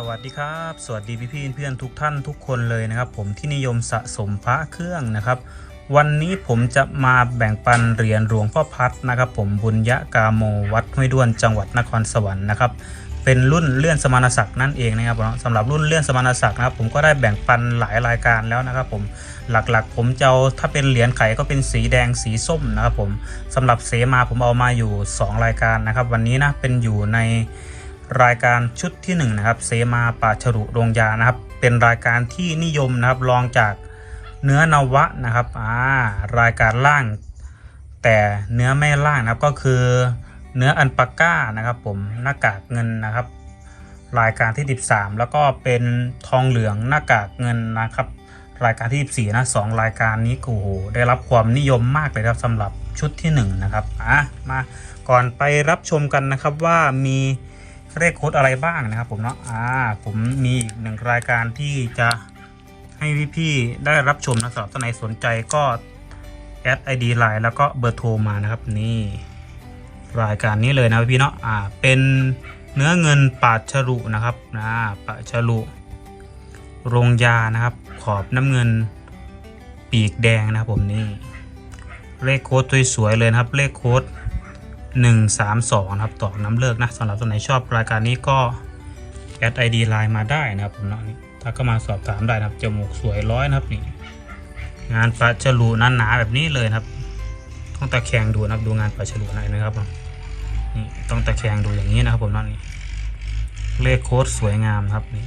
สวัสดีครับ สวัสดีพี่พี่เพื่อนๆทุกท่านทุกคนเลยนะครับ ผมที่นิยมสะสมพระเครื่องนะครับ วันนี้ผมจะมาแบ่งปันเหรียญหลวงพ่อพัดนะครับ ผมบุญยะกาโมวัดห้วยด้วนจังหวัดนครสวรรค์นะครับเป็นรุ่นเลื่อนสมณศักดิ์นั่นเองนะครับสำหรับรุ่นเลื่อนสมณศักดิ์นะครับ ผมก็ได้แบ่งปันหลายรายการแล้วนะครับ ผมหลักๆ ผมจะเอาถ้าเป็นเหรียญไข่ก็เป็นสีแดงสีส้มนะครับ ผมสำหรับเสมาผมเอามาอยู่ 2 รายการนะครับ วันนี้นะเป็นอยู่ใน รายการชุดที่1นะครับเสมาป่าฉรุโรงยานะครับ เป็นรายการที่นิยมนะครับรองจากเนื้อนวะนะครับอ่ารายการล่าง แต่เนื้อไม่ล่างนะครับก็คือเนื้ออันปาก้านะครับ ผมหน้ากากเงินนะครับ รายการที่ 13 แล้วก็เป็นทองเหลืองหน้ากากเงินนะครับ รายการที่14นะสองรายการนี้โอ้โหได้รับความนิยมมากเลยครับสำหรับชุดที่ 1 นะครับอะมาก่อนไปรับชมกันนะครับว่ามี เลขโค้ดอะไรบ้างนะครับผมเนาะอ่าผมมีอีกหนึ่งรายการที่จะให้พี่ๆได้รับชมนะสำหรับท่านไหนสนใจก็แอด ID ไลน์แล้วก็เบอร์โทรมานะครับนี่รายการนี้เลยนะพี่เนาะอ่าเป็นเนื้อเงินปาดฉลุนะครับนะปาดฉลุโรงยานะครับ ขอบน้ำเงินปีกแดงนะครับผมนี่เลขโค้ดสวยๆเลยนะครับ เลขโค้ด 132นะครับต่อน้ำเลิกนะสำหรับตัวไหนชอบรายการนี้ก็แอดไอดีไลน์มาได้นะครับผมเนาะนี่ถ้าก็มาสอบถามได้นะครับจมูกสวยร้อยนะครับนี่งานปลาฉลูหนาๆแบบนี้เลยนะครับ ต้องตะแคงดูนะครับดูงานปลาฉลูหน่อยนะครับผมนี่ต้องตะแคงดูอย่างนี้นะครับผมเนาะนี่เลขโค้ดสวยงามครับนี่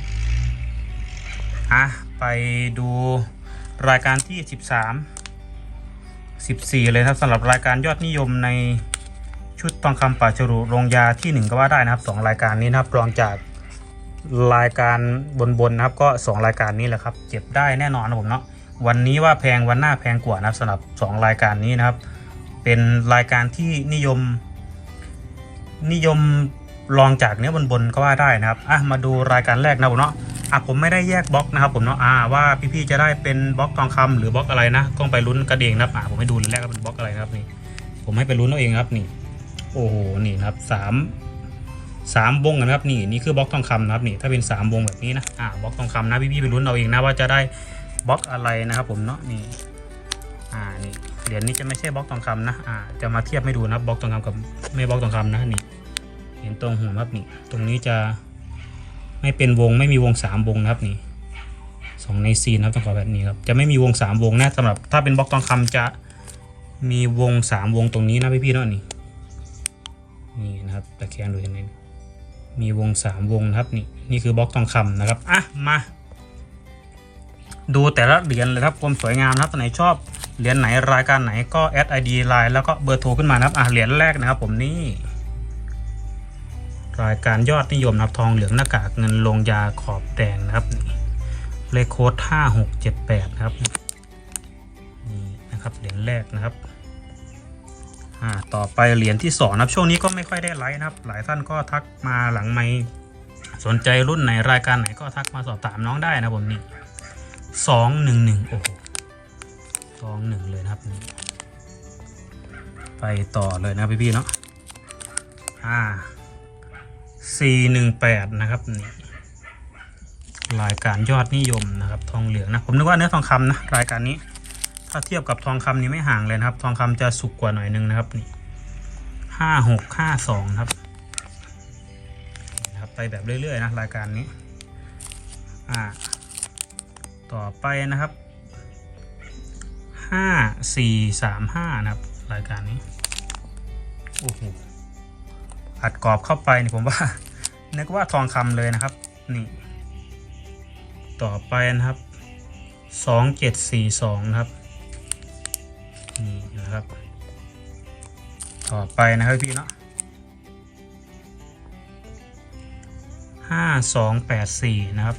อะไปดูรายการที่ 13 14 เลยครับสำหรับรายการยอดนิยมใน ชุดทองคำป่าชรุโรงยาที่1ก็ว่าได้นะครับ2รายการนี้นะครับรองจากรายการบนๆนะครับก็ 2 รายการนี้แหละครับเก็บได้แน่นอนนะผมเนาะวันนี้ว่าแพงวันหน้าแพงกว่านะครับสำหรับ 2 รายการนี้นะครับ เป็นรายการที่นิยม นิยมรองจากเนื้อบนๆก็ว่าได้นะครับอะมาดูรายการแรกนะผมเนาะอะผมไม่ได้แยกบล็อกนะครับผมเนาะอ่าว่าพี่ๆจะได้เป็นบล็อกทองคำหรือบล็อกอะไรนะต้องไปลุ้นกระเดงนะครับอ่าผมให้ดูแรกว่าเป็นบล็อกอะไรนะครับนี่ผมให้ไปลุ้นเอาเองครับนี่ โอ้โหนี่นะครับสามสามวงนะครับนี่นี่คือบล็อกทองคำนะครับนี่ถ้าเป็นสามวงแบบนี้นะอ่าบล็อกทองคำนะพี่ๆไปลุ้นเอาเองนะว่าจะได้บล็อกอะไรนะครับผมเนาะนี่อ่านี่เหรียญนี้จะไม่ใช่บล็อกทองคำนะอ่าจะมาเทียบให้ดูนะบล็อกทองคำกับไม่บล็อกทองคำนะนี่เห็นตรงหัวครับนี่ตรงนี้จะไม่เป็นวงไม่มีวงสามวงนะครับนี่สองในซีนะครับต้องขอแบบนี้ครับจะไม่มีวงสามวงนะสำหรับถ้าเป็นบล็อกทองคำจะมีวงสามวงตรงนี้นะพี่พี่ๆเนาะนี่ นี่นะครับตะแคงดูยังไงมีวงสามวงนะครับนี่นี่คือบล็อกทองคำนะครับอะมาดูแต่ละเหรียญเลยครับความสวยงามนะครับตัวไหนชอบเหรียญไหนรายการไหนก็แอดไอดีไลน์แล้วก็เบอร์โทรขึ้นมานะครับอะเหรียญแรกนะครับ ผมนี่รายการยอดนิยมนะครับทองเหลืองหน้ากากเงินลงยาขอบแดงนะครับนี่เลขโค้ดห้าหกเจ็ดแปดครับนี่นะครับเหรียญแรกนะครับ อ่าต่อไปเหรียญที่สองนะครับช่วงนี้ก็ไม่ค่อยได้ไลฟ์นะครับ หลายท่านก็ทักมาหลังไม่สนใจรุ่นไหนรายการไหนก็ทักมาสอบถามน้องได้นะผมนี่สองหนึ่งหนึ่งโอ้โหสองหนึ่งเลยนะครับนี่ไปต่อเลยนะพี่ๆเนาะอ่า418นะครับนี่รายการยอดนิยมนะครับ ทองเหลืองนะผมนึกว่าเนื้อทองคำนะรายการนี้ ถ้าเทียบกับทองคำนี้ไม่ห่างเลยนะครับ ทองคำจะสุกกว่าหน่อยนึงนะครับนี่ห้าหกห้าสองครับนะครับ ไปแบบเรื่อยๆนะรายการนี้ อ่า ต่อไปนะครับห้าสี่สามห้านะครับ รายการนี้โอ้โหอัดกรอบเข้าไปนี่ผมว่านึกว่าทองคำเลยนะครับ นี่ ต่อไปนะครับสองเจ็ดสี่สองครับ ต่อไปนะครับพี่เนาะห้าสองแปดสี่นะครับ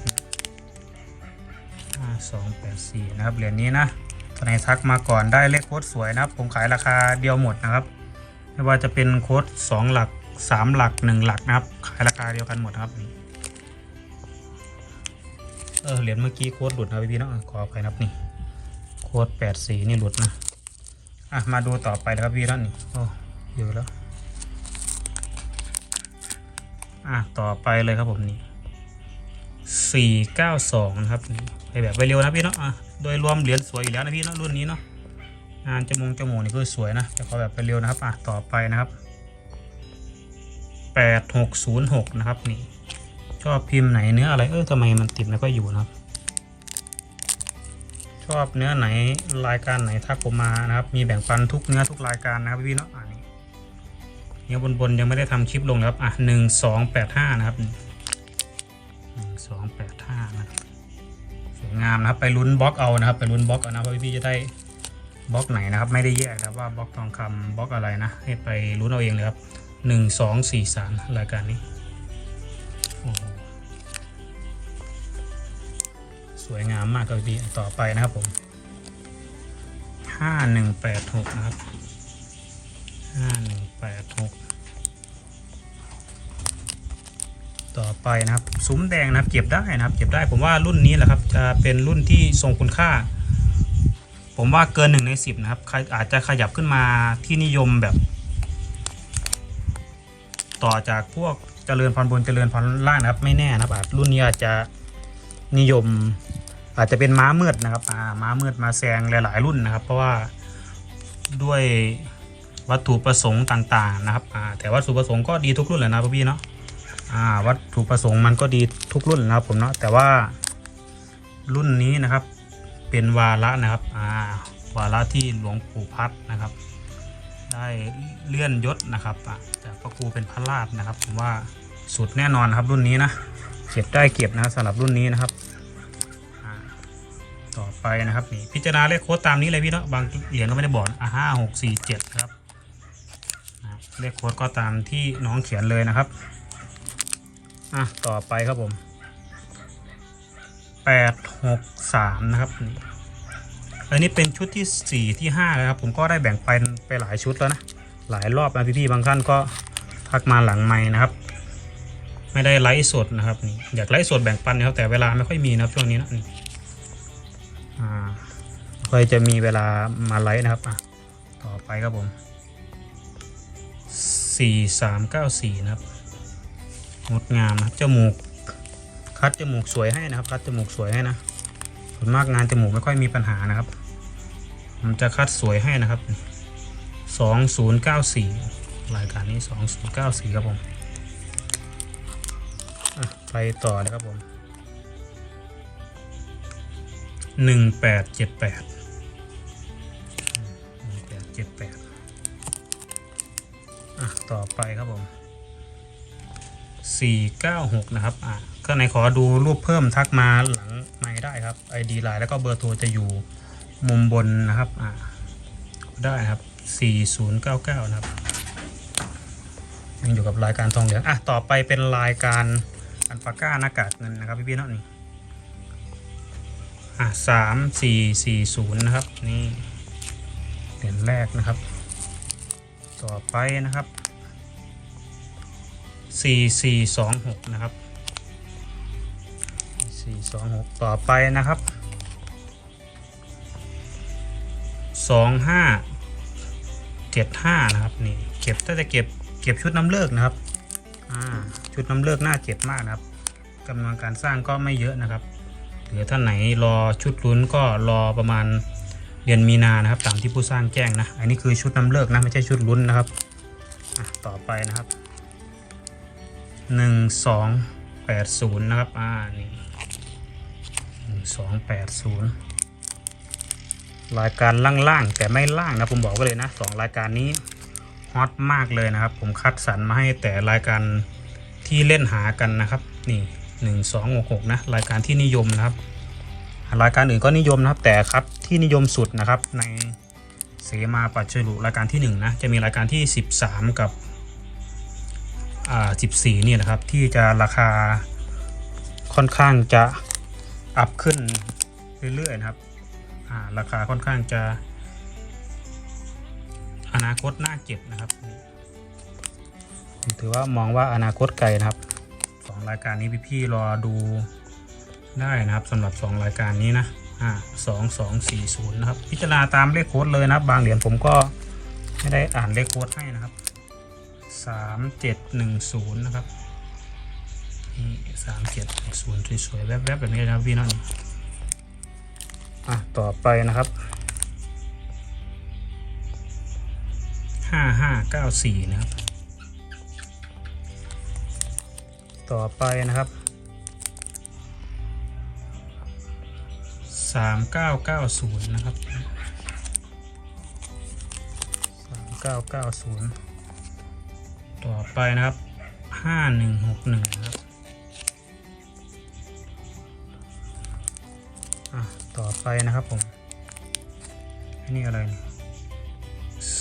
ห้าสองแปดสี่นะครับเหรียญนี้นะทนายทักมาก่อนได้เลขโค้ดสวยนะครับ ผมขายราคาเดียวหมดนะครับ ไม่ว่าจะเป็นโค้ดสองหลักสามหลักหนึ่งหลักนะครับ ขายราคาเดียวกันหมดครับนี่เออเหรียญเมื่อกี้โค้ดหลุดนะพี่เนาะขออภัยนะครับนี่โค้ดแปดสีนี่หลุดนะอะมาดูต่อไปนะครับพี่เนาะนี่โอ้เยอะแล้ว อะ ต่อไปเลยครับผมนี่สี่เก้าสองนะครับไปแบบไปเร็วนะพี่เนาะอะโดยรวมเหรียญสวยอยู่แล้วนะพี่เนาะรุ่นนี้เนาะงานจมูกจมูกนี่คือสวยนะแต่ขอแบบไปเร็วนะครับอะต่อไปนะครับแปดหกศูนย์หกนะครับนี่ชอบพิมพ์ไหนเนื้ออะไรเออทำไมมันติดไม่ค่อยอยู่นะครับ ชอบเนื้อไหนรายการไหนทักผมมานะครับ มีแบ่งปันทุกเนื้อทุกรายการนะครับพี่เนาะ เนื้อบนบนๆยังไม่ได้ทำคลิปลงนะครับ อะหนึ่งสองแปดห้านะครับหนึ่งสองแปดห้านะครับสวยงามนะครับ ไปลุ้นบล็อกเอานะครับ ไปลุ้นบล็อกเอานะว่าพี่จะได้บล็อกไหนนะครับ ไม่ได้แยกนะครับว่าบล็อกทองคำบล็อกอะไรนะ ให้ไปลุ้นเอาเองเลยครับหนึ่งสองสี่สามรายการนี้โอ้โหสวยงามมากครับพี่ต่อไปนะครับผมห้าหนึ่งแปดหกนะครับห้าหนึ่งแปดหก ต่อไปนะครับซุ้มแดงนะครับ เก็บได้นะครับ เก็บได้ผมว่ารุ่นนี้แหละครับจะเป็นรุ่นที่ทรงคุณค่า ผมว่าเกินหนึ่งในสิบนะครับใครอาจจะขยับขึ้นมาที่นิยมแบบ ต่อจากพวกเจริญพรบนเจริญพรล่างนะครับ ไม่แน่นะครับอาจรุ่นนี้อาจจะนิยม อาจจะเป็นม้ามืดนะครับม้ามืดมาแซงหลาย ๆ รุ่นนะครับ เพราะว่าด้วยวัตถุประสงค์ต่าง ๆ นะครับแต่วัตถุประสงค์ก็ดีทุกรุ่นแหละนะพี่เนาะ อ่าวัตถุประสงค์มันก็ดีทุกรุ่นนะครับผมเนาะแต่ว่ารุ่นนี้นะครับเป็นวาระนะครับอ่าวาระที่หลวงปู่พัดนะครับ ได้เลื่อนยศนะครับอะจากพระครูเป็นพระราชนะครับ ผมว่าสุดแน่นอนนะครับรุ่นนี้นะเก็บได้เก็บนะสำหรับรุ่นนี้นะครับต่อไปนะครับนี่พิจารณาเลขโค้ดตามนี้เลยพี่เนาะบางเหรียญก็ไม่ได้บอกอะห้าหกสี่เจ็ดครับเลขโค้ดก็ตามที่น้องเขียนเลยนะครับ อะต่อไปครับผมแปดหกสามนะครับนี่อันนี้เป็นชุดที่4ที่5แล้วครับ ผมก็ได้แบ่งไปไปหลายชุดแล้วนะ หลายรอบนะพี่ๆบางท่านก็ทักมาหลังไม้นะครับ ไม่ได้ไลฟ์สดนะครับนี่อยากไลฟ์สดแบ่งปันนะครับแต่เวลาไม่ค่อยมีนะครับช่วงนี้นะอ่าค่อยจะมีเวลามาไลฟ์นะครับอะต่อไปครับผม4394นะครับ งดงามนะครับจมูก คัดจมูกสวยให้นะครับ คัดจมูกสวยให้นะส่วนมากงานจมูกไม่ค่อยมีปัญหานะครับผมจะคัดสวยให้นะครับ 2094 รายการนี้ 2094 ครับผมไปต่อเลยครับผม 1878 1878 อะ ต่อไปครับผม 496 นะครับอะข้างในขอดูรูปเพิ่มทักมาหลังไม่ได้ครับ ID ไลน์แล้วก็เบอร์โทรจะอยู่มุมบนนะครับอะได้ครับ 4099 นะครับยังอยู่กับรายการทองเหลืองอะต่อไปเป็นรายการอันปาก้าหน้ากากเงินนะครับพี่ๆนนี่อะสามสี่สี่ศูนย์นะครับนี่เหรียญแรกนะครับ ต่อไปนะครับ สี่สี่สองหกนะครับสี่สองหกต่อไปนะครับสองห้าเจ็ดห้านะครับนี่เก็บถ้าจะเก็บเก็บชุดน้ำเลิกนะครับชุดน้ำเลิกน่าเก็บมากนะครับกำลังการสร้างก็ไม่เยอะนะครับหรือท่านไหนรอชุดลุ้นก็รอประมาณเดือนมีนานะครับตามที่ผู้สร้างแจ้งนะ อันนี้คือชุดน้ำเลิกนะไม่ใช่ชุดลุ้นนะครับต่อไปนะครับ หนึ่งสองแปดศูนย์นะครับ อ่า นี่หนึ่งสองแปดศูนย์รายการล่างๆแต่ไม่ล่างนะผมบอกไว้เลยนะสองรายการนี้ฮอตมากเลยนะครับ ผมคัดสรรมาให้แต่รายการที่เล่นหากันนะครับ นี่หนึ่งสองหกหกนะรายการที่นิยมนะครับ รายการอื่นก็นิยมนะครับ แต่คัดที่นิยมสุดนะครับในเสมาปัจจุลุรายการที่หนึ่งนะ จะมีรายการที่สิบสามกับ อ่า14นี่แหละครับ ที่จะราคาค่อนข้างจะอัพขึ้นเรื่อยๆนะครับอ่าราคาค่อนข้างจะ อนาคตน่าเก็บนะครับถือว่ามองว่าอนาคตไกลนะครับสองรายการนี้พี่ๆรอดูได้นะครับสำหรับสองรายการนี้นะอ่าสองสองสี่ศูนย์นะครับ พิจารณาตามเลขโค้ดเลยนะครับ บางเหรียญผมก็ไม่ได้อ่านเลขโค้ดให้นะครับ สามเจ็ดหนึ่งศูนย์นะครับนี่สามเจ็ดหนึ่งศูนย์สวยๆแวบๆแบบนี้นะครับพี่น้องอะต่อไปนะครับห้าห้าเก้าสี่นะครับ ต่อไปนะครับสามเก้าเก้าศูนย์นะครับสามเก้าเก้าศูนย์ ต่อไปนะครับห้าหนึ่งหกหนึ่งครับอะต่อไปนะครับผมอันนี้อะไร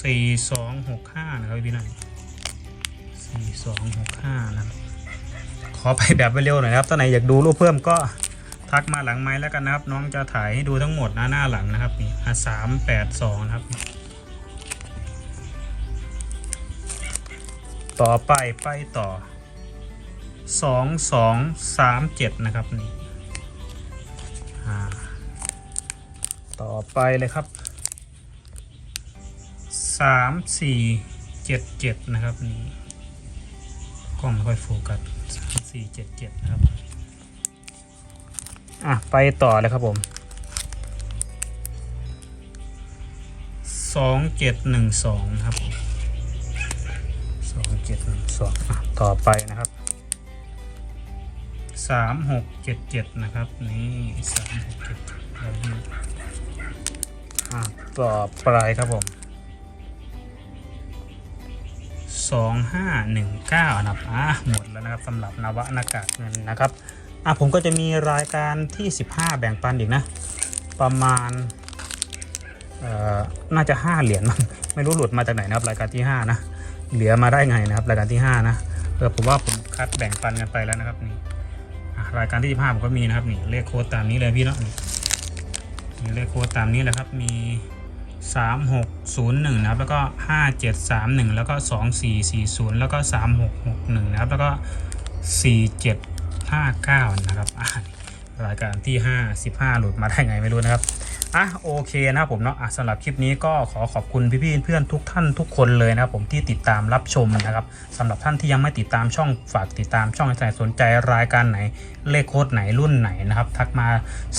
สี่สองหกห้านะครับพี่นันสี่สองหกห้านะครับขอไปแบบเร็วหน่อยนะครับถ้าไหนอยากดูรูปเพิ่มก็ทักมาหลังไม้แล้วกันนะครับ น้องจะถ่ายให้ดูทั้งหมดน้าหน้าหลังนะครับนี่สามแปดสองนะครับ ต่อไปไปต่อ สองสองสามเจ็ดนะครับนี่ต่อไปเลยครับสามสี่เจ็ดเจ็ดนะครับนี่กล้องไม่ค่อยโฟกัสสามสี่เจ็ดเจ็ดนะครับอะไปต่อเลยครับผมสองเจ็ดหนึ่งสองครับสองเจ็ดหนึ่งสองต่อไปนะครับสามหกเจ็ดเจ็ดนะครับ นี่สามหกเจ็ดอะต่อไปครับผมสองห้าหนึ่งเก้านะครับอะหมดแล้วนะครับสำหรับนวะนากาศเงินนะครับอะผมก็จะมีรายการที่15แบ่งปันอีกนะ ประมาณ น่าจะ 5 เหรียญไม่รู้หลุดมาจากไหนนะครับรายการที่ 5 นะ เหลือมาได้ไงนะครับรายการที่ 5 นะเออผมว่าผมคัดแบ่งปันกันไปแล้วนะครับนี่รายการที่15ผมก็มีนะครับนี่เลขโค้ดตามนี้เลยพี่เนาะนี่เลขโค้ดตามนี้แหละครับมี 3601 นะครับแล้วก็ 5731 แล้วก็ 2440 แล้วก็ 3661 นะครับแล้วก็ 4759 นะครับอะ รายการที่5 15หลุดมาได้ไงไม่รู้นะครับอะโอเคนะครับผมเนาะอะสำหรับคลิปนี้ก็ขอขอบคุณพี่ๆเพื่อนทุกท่านทุกคนเลยนะครับผมที่ติดตามรับชมนะครับสำหรับท่านที่ยังไม่ติดตามช่องฝากติดตามช่องให้สนใจรายการไหนเลขโค้ดไหนรุ่นไหนนะครับ ทักมา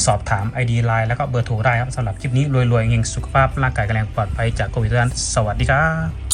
สอบถาม ID Line แล้วก็เบอร์โทรได้ครับสำหรับคลิปนี้รวยๆเงงสุขภาพร่างกายแข็งแรงปลอดภัยจากโควิดสวัสดีครับ